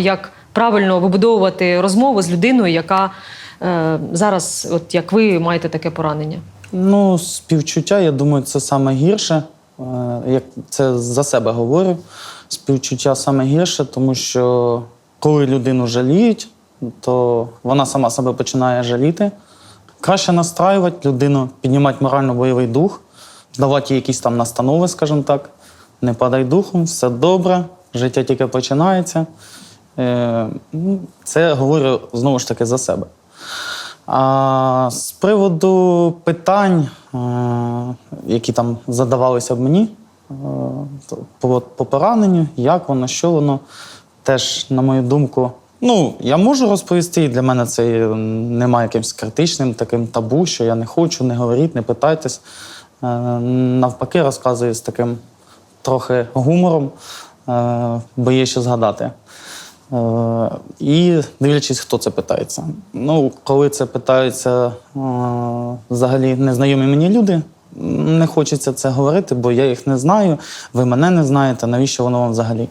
як правильно вибудовувати розмову з людиною, яка е, зараз, от як ви маєте таке поранення? Ну, співчуття, я думаю, це саме гірше. Е, Як це за себе говорю. Співчуття саме гірше, тому що коли людину жаліють, то вона сама себе починає жаліти. Краще настраювати людину, піднімати морально-бойовий дух, давати їй якісь там настанови, скажімо так. Не падай духом, все добре, життя тільки починається. Е, ну, Це говорю знову ж таки за себе. А з приводу питань, е, які там задавалися б мені е, по, по пораненню, як воно, що воно, теж, на мою думку, ну, я можу розповісти, і для мене це немає якимось критичним таким табу, що я не хочу, не говоріть, не питайтесь. Навпаки, розказую з таким трохи гумором, бо є що згадати. Е, І дивлячись, хто це питається. Ну, коли це питаються е, взагалі незнайомі мені люди, не хочеться це говорити, бо я їх не знаю, ви мене не знаєте, навіщо воно вам взагалі?